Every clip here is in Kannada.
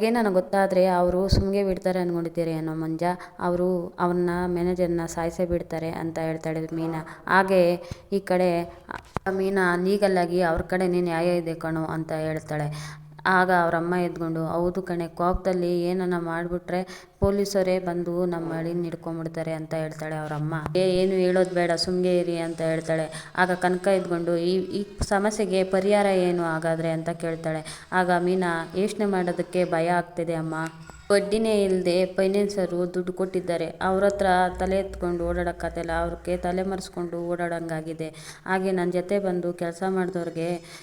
ಅವ್ರಿಗೇನಾನ ಗೊತ್ತಾದರೆ ಅವರು ಸುಮ್ಮನೆ ಬಿಡ್ತಾರೆ ಅಂದ್ಕೊಂಡಿದ್ದೀರಿ ಅನ್ನೋ ಮಂಜ. ಅವರು ಅವನ್ನ ಮ್ಯಾನೇಜರ್ನ ಸಾಯಿಸೇ ಬಿಡ್ತಾರೆ ಅಂತ ಹೇಳ್ತಾಳೆ ಮೀನಾ. ಹಾಗೆ ಈ ಕಡೆ ಮೀನಾ ಲೀಗಲ್ಲಾಗಿ ಅವ್ರ ಕಡೆನೇ ನ್ಯಾಯ ಇದೆ ಕಣೋ ಅಂತ ಹೇಳ್ತಾಳೆ. ಆಗ ಅವರಮ್ಮ ಎದ್ಕೊಂಡು, ಹೌದು ಕಣೆ, ಕೋಪದಲ್ಲಿ ಏನನ ಮಾಡಿಬಿಟ್ರೆ ಪೊಲೀಸರೇ ಬಂದು ನಮ್ಮ ಅಳಿನ ಹಿಡ್ಕೊಂಬಿಡ್ತಾರೆ ಅಂತ ಹೇಳ್ತಾಳೆ ಅವರಮ್ಮ ಏ, ಏನು ಹೇಳೋದು ಬೇಡ ಸುಮ್ಮನೆ ಇರಿ ಅಂತ ಹೇಳ್ತಾಳೆ. ಆಗ ಕನಕ ಎದ್ಕೊಂಡು, ಈ ಈ ಸಮಸ್ಯೆಗೆ ಪರಿಹಾರ ಏನು ಹಾಗಾದರೆ? ಅಂತ ಕೇಳ್ತಾಳೆ. ಆಗ ಮೀನಾ, ಯೋಚನೆ ಮಾಡೋದಕ್ಕೆ ಭಯ ಆಗ್ತಿದೆ ಅಮ್ಮ. ಬಡ್ಡಿನೇ ಇಲ್ಲದೆ ಫೈನಾನ್ಸರು ದುಡ್ಡು ಕೊಟ್ಟಿದ್ದಾರೆ. ಅವ್ರ ಹತ್ರ ತಲೆ ಎತ್ಕೊಂಡು ಓಡಾಡೋಕ್ಕಾಗಲ್ಲ ಅವ್ರಿಗೆ ತಲೆ ಮರೆಸ್ಕೊಂಡು ಓಡಾಡೋಂಗಾಗಿದೆ. ಹಾಗೆ ನನ್ನ ಜೊತೆ ಬಂದು ಕೆಲಸ ಮಾಡಿದವ್ರಿಗೆ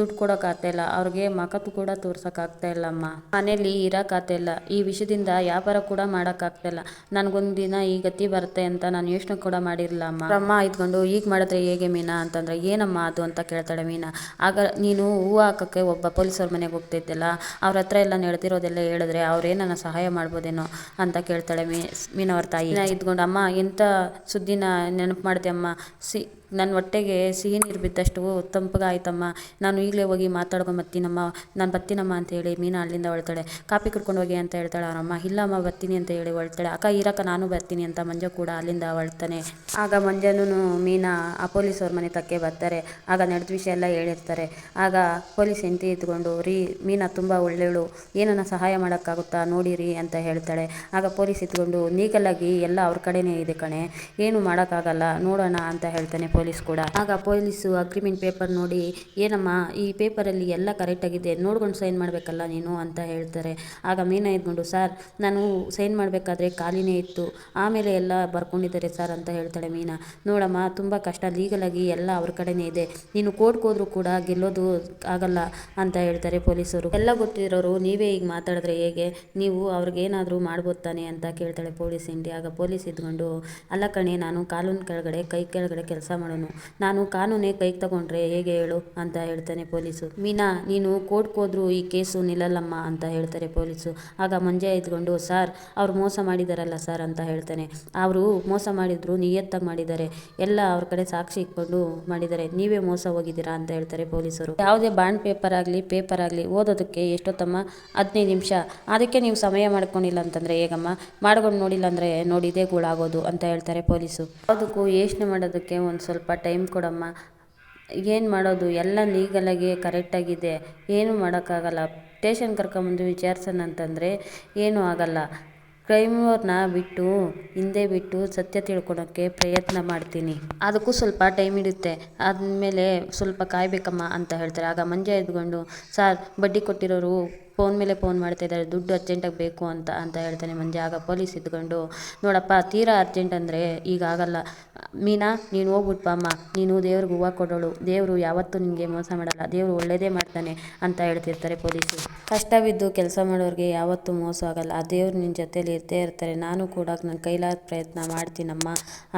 ದುಡ್ಡು ಕೊಡೋಕ್ಕಾಗ್ತಾಯಿಲ್ಲ ಅವ್ರಿಗೆ ಮಖತ್ತು ಕೂಡ ತೋರ್ಸೋಕ್ಕಾಗ್ತಾಯಿಲ್ಲಮ್ಮ ಮನೇಲಿ ಇರೋಕ್ಕಾಗ್ತಾಯಿಲ್ಲ ಈ ವಿಷಯದಿಂದ ವ್ಯಾಪಾರ ಕೂಡ ಮಾಡೋಕ್ಕಾಗ್ತಾಯಿಲ್ಲ ನನಗೊಂದು ದಿನ ಈ ಗತಿ ಬರುತ್ತೆ ಅಂತ ನಾನು ಯೋಚನೆ ಕೂಡ ಮಾಡಿರಲಿಲ್ಲ ಅಮ್ಮ ಅಮ್ಮ ಇದ್ಕೊಂಡು ಈಗ ಮಾಡಿದ್ರೆ ಹೇಗೆ ಮೀನಾ ಅಂತಂದ್ರೆ, ಏನಮ್ಮ ಅದು ಅಂತ ಕೇಳ್ತಾಳೆ ಮೀನಾ. ಆಗ ನೀನು ಹೂವು ಹಾಕೋಕ್ಕೆ ಒಬ್ಬ ಪೊಲೀಸರ ಮನೆಗೆ ಹೋಗ್ತಿದ್ದೆಲ್ಲ. ಅವ್ರ ಹತ್ರ ಎಲ್ಲ ನಡೆದಿರೋದೆಲ್ಲ ಹೇಳಿದ್ರೆ ಅವ್ರೇನನ್ನ ಸಹಾಯ ಮಾಡ್ಬೋದೇನೋ ಅಂತ ಕೇಳ್ತಾಳೆ ಮೀ, ಮೀನವ್ರ ತಾಯಿ. ಇದ್ಕೊಂಡು, ಅಮ್ಮ ಎಂಥ ಸುದ್ದಿನ ನೆನಪು ಮಾಡಿದೆ ಅಮ್ಮ ಸಿ ನನ್ನ ಹೊಟ್ಟೆಗೆ ಸಿಹಿ ನೀರು ಬಿದ್ದಷ್ಟು ತಂಪಗಾಯ್ತಮ್ಮ. ನಾನು ಈಗಲೇ ಹೋಗಿ ಮಾತಾಡ್ಕೊಂಬರ್ತೀನಮ್ಮ ನಾನು ಬತ್ತಿನಮ್ಮ ಅಂತ ಹೇಳಿ ಮೀನಾ ಅಲ್ಲಿಂದ ಹೊಳ್ತಾಳೆ ಕಾಪಿ ಕುಡ್ಕೊಂಡು ಹೋಗಿ ಅಂತ ಹೇಳ್ತಾಳೆ ಅವರಮ್ಮ ಇಲ್ಲಮ್ಮ ಬತ್ತೀನಿ ಅಂತ ಹೇಳಿ ಹೊಳ್ತಾಳೆ ಅಕ್ಕ ಇರಕ್ಕ ನಾನು ಬರ್ತೀನಿ ಅಂತ ಮಂಜ ಕೂಡ ಅಲ್ಲಿಂದ ಹೊಳ್ತಾನೆ ಆಗ ಮಂಜನೂ ಮೀನಾ ಆ ಪೊಲೀಸ್ ಅವ್ರ ಮನೆ ತಕ್ಕೆ ಬರ್ತಾರೆ. ಆಗ ನಡೆದ ವಿಷಯ ಎಲ್ಲ ಹೇಳಿರ್ತಾರೆ. ಆಗ ಪೊಲೀಸ್ ಹೆಂಡತಿ ಇದ್ಕೊಂಡು ರೀ, ಮೀನಾ ತುಂಬ ಒಳ್ಳೆಯಳು ಏನನ್ನ ಸಹಾಯ ಮಾಡೋಕ್ಕಾಗುತ್ತಾ ನೋಡಿರಿ ಅಂತ ಹೇಳ್ತಾಳೆ. ಆಗ ಪೊಲೀಸ್ ಇದ್ಕೊಂಡು ನೀಗಲಾಗಿ ಎಲ್ಲ ಅವ್ರ ಕಡೆನೇ ಇದೆ ಕಣೆ. ಏನು ಮಾಡೋಕ್ಕಾಗಲ್ಲ, ನೋಡೋಣ ಅಂತ ಹೇಳ್ತಾನೆ ಪೊಲೀಸ್ ಕೂಡ. ಆಗ ಪೊಲೀಸು ಅಗ್ರಿಮೆಂಟ್ ಪೇಪರ್ ನೋಡಿ, ಏನಮ್ಮ ಈ ಪೇಪರಲ್ಲಿ ಎಲ್ಲ ಕರೆಕ್ಟಾಗಿದೆ ನೋಡ್ಕೊಂಡು ಸೈನ್ ಮಾಡಬೇಕಲ್ಲ ನೀನು ಅಂತ ಹೇಳ್ತಾರೆ. ಆಗ ಮೀನಾ ಇದ್ಕೊಂಡು ಸರ್, ನಾನು ಸೈನ್ ಮಾಡಬೇಕಾದ್ರೆ ಖಾಲಿನೇ ಇತ್ತು, ಆಮೇಲೆ ಎಲ್ಲ ಬರ್ಕೊಂಡಿದ್ದಾರೆ ಸರ್ ಅಂತ ಹೇಳ್ತಾಳೆ ಮೀನಾ. ನೋಡಮ್ಮ, ತುಂಬ ಕಷ್ಟ ಲೀಗಲಾಗಿ ಎಲ್ಲ ಅವ್ರ ಕಡೆನೇ ಇದೆ, ನೀನು ಕೋರ್ಟ್ಗೆ ಹೋದ್ರೂ ಕೂಡ ಗೆಲ್ಲೋದು ಆಗಲ್ಲ ಅಂತ ಹೇಳ್ತಾರೆ ಪೊಲೀಸರು. ಎಲ್ಲ ಗೊತ್ತಿರೋರು, ನೀವೇ ಈಗ ಮಾತಾಡಿದ್ರೆ ಹೇಗೆ? ನೀವು ಅವ್ರಿಗೇನಾದರೂ ಮಾಡ್ಬೋದು ತಾನೆ ಅಂತ ಕೇಳ್ತಾಳೆ ಪೊಲೀಸ್ ಇಂಡಿ ಆಗ ಪೊಲೀಸ್ ಇದ್ಕೊಂಡು ಅಲ್ಲ ಕಣೆ, ನಾನು ಕಾನೂನು ಕೆಳಗಡೆ, ಕೈ ಕೆಳಗಡೆ ಕೆಲಸ ನಾನು ಕಾನೂನೇ ಕೈಗೆ ತಗೊಂಡ್ರೆ ಹೇಗೆ ಹೇಳು ಅಂತ ಹೇಳ್ತಾನೆ ಪೊಲೀಸು. ಮೀನಾ, ನೀನು ಕೋರ್ಟ್ಗೆ ಹೋದ್ರೂ ಈ ಕೇಸು ನಿಲ್ಲಲ್ಲಮ್ಮ ಅಂತ ಹೇಳ್ತಾರೆ ಪೊಲೀಸು. ಆಗ ಮಂಜೆ ಇದ್ಕೊಂಡು ಸರ್, ಅವ್ರು ಮೋಸ ಮಾಡಿದಾರಲ್ಲ ಸರ್ ಅಂತ ಹೇಳ್ತಾನೆ. ಅವರು ಮೋಸ ಮಾಡಿದ್ರು, ನಿಯತ್ತಾಗಿ ಮಾಡಿದ್ದಾರೆ ಎಲ್ಲ ಅವ್ರ ಕಡೆ ಸಾಕ್ಷಿ ಇಟ್ಕೊಂಡು ಮಾಡಿದ್ದಾರೆ ನೀವೇ ಮೋಸ ಹೋಗಿದ್ದೀರಾ ಅಂತ ಹೇಳ್ತಾರೆ ಪೊಲೀಸರು. ಯಾವುದೇ ಬಾಂಡ್ ಪೇಪರ್ ಆಗಲಿ ಪೇಪರ್ ಆಗಲಿ ಓದೋದಕ್ಕೆ ಎಷ್ಟೊತ್ತಮ್ಮ? ಹದಿನೈದು ನಿಮಿಷ. ಅದಕ್ಕೆ ನೀವು ಸಮಯ ಮಾಡ್ಕೊಂಡಿಲ್ಲ ಅಂತಂದರೆ ಹೇಗಮ್ಮ? ಮಾಡ್ಕೊಂಡು ನೋಡಿಲ್ಲ ಅಂದರೆ ನೋಡಿದೇ ಗೂಳಾಗೋದು ಅಂತ ಹೇಳ್ತಾರೆ ಪೊಲೀಸು. ಅದಕ್ಕೂ ಯೋಚನೆ ಮಾಡೋದಕ್ಕೆ ಒಂದು ಸ್ವಲ್ಪ ಟೈಮ್ ಕೊಡಮ್ಮ. ಏನು ಮಾಡೋದು? ಎಲ್ಲ ಲೀಗಲಾಗಿ ಕರೆಕ್ಟಾಗಿದೆ ಏನೂ ಮಾಡೋಕ್ಕಾಗಲ್ಲ. ಸ್ಟೇಷನ್ ಕರ್ಕೊಂಬಂದು ವಿಚಾರ್ಸೋಣ ಅಂತಂದರೆ ಏನೂ ಆಗಲ್ಲ. ಕ್ರೈಮವ್ರನ್ನ ಬಿಟ್ಟು, ಹಿಂದೆ ಬಿಟ್ಟು ಸತ್ಯ ತಿಳ್ಕೊಳೋಕ್ಕೆ ಪ್ರಯತ್ನ ಮಾಡ್ತೀನಿ. ಅದಕ್ಕೂ ಸ್ವಲ್ಪ ಟೈಮ್ ಹಿಡಿಯುತ್ತೆ ಆದಮೇಲೆ ಸ್ವಲ್ಪ ಕಾಯಬೇಕಮ್ಮ ಅಂತ ಹೇಳ್ತಾರೆ. ಆಗ ಮಂಜ ಎದ್ಕೊಂಡು, ಸಾರ್, ಬಡ್ಡಿ ಕೊಟ್ಟಿರೋರು ಫೋನ್ ಮೇಲೆ ಫೋನ್ ಮಾಡ್ತಾ ಇದ್ದಾರೆ. ದುಡ್ಡು ಅರ್ಜೆಂಟಾಗಿ ಬೇಕು ಅಂತ ಅಂತ ಹೇಳ್ತಾನೆ ಮಂಜ. ಆಗ ಪೊಲೀಸ್ ಇದ್ಕೊಂಡು ನೋಡಪ್ಪ, ತೀರಾ ಅರ್ಜೆಂಟ್ ಅಂದರೆ ಈಗ ಆಗಲ್ಲ. ಮೀನಾ, ನೀನು ಹೋಗ್ಬಿಟ್ಟು ಅಮ್ಮ. ನೀನು ದೇವ್ರಿಗೆ ಹೂವು ಕೊಡೋಳು. ದೇವರು ಯಾವತ್ತೂ ನಿನಗೆ ಮೋಸ ಮಾಡಲ್ಲ. ದೇವರು ಒಳ್ಳೆಯದೇ ಮಾಡ್ತಾನೆ ಅಂತ ಹೇಳ್ತಿರ್ತಾರೆ ಪೊಲೀಸು. ಕಷ್ಟವಿದ್ದು ಕೆಲಸ ಮಾಡೋರಿಗೆ ಯಾವತ್ತೂ ಮೋಸ ಆಗಲ್ಲ. ಆ ದೇವ್ರು ನಿನ್ನ ಜೊತೇಲಿ ಇರ್ತೇ ಇರ್ತಾರೆ. ನಾನು ಕೂಡ ನನ್ನ ಕೈಲಾದ ಪ್ರಯತ್ನ ಮಾಡ್ತೀನಮ್ಮ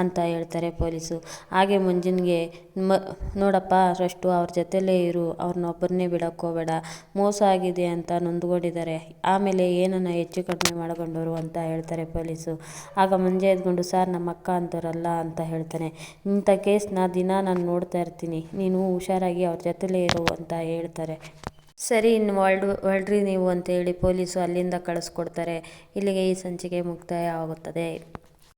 ಅಂತ ಹೇಳ್ತಾರೆ ಪೊಲೀಸು. ಹಾಗೆ ಮುಂಜಿನಗೆ ಮ, ನೋಡಪ್ಪ, ಅಷ್ಟು ಅವ್ರ ಜೊತೆಲೇ ಇರು. ಅವ್ರನ್ನ ಒಬ್ಬರನ್ನೇ ಬಿಡೋಕ್ಕೋಬೇಡ ಮೋಸ ಆಗಿದೆ ಅಂತ ನೊಂದ್ಕೊಂಡಿದ್ದಾರೆ ಆಮೇಲೆ ಏನನ್ನ ಹೆಚ್ಚು ಕಡಿಮೆ ಮಾಡ್ಕೊಂಡವರು ಅಂತ ಹೇಳ್ತಾರೆ ಪೊಲೀಸು. ಆಗ ಮುಂಜೆ ಎದ್ಕೊಂಡು, ಸರ್, ನಮ್ಮ ಅಕ್ಕ ಅಂತಾರಲ್ಲ ಅಂತ ಹೇಳ್ತಾನೆ. ಇಂಥ ಕೇಸ್ನ ದಿನ ನಾನು ನೋಡ್ತಾ ಇರ್ತೀನಿ. ನೀನು ಹುಷಾರಾಗಿ ಅವ್ರ ಜೊತೆಲೇ ಇರು ಅಂತ ಹೇಳ್ತಾರೆ. ಸರಿ, ಇನ್ನು ವರ್ಡ್ ಹೊರ್ಡ್ರಿ ನೀವು ಅಂತೇಳಿ ಪೊಲೀಸು ಅಲ್ಲಿಂದ ಕಳಿಸ್ಕೊಡ್ತಾರೆ. ಇಲ್ಲಿಗೆ ಈ ಸಂಚಿಕೆ ಮುಕ್ತಾಯ ಆಗುತ್ತದೆ.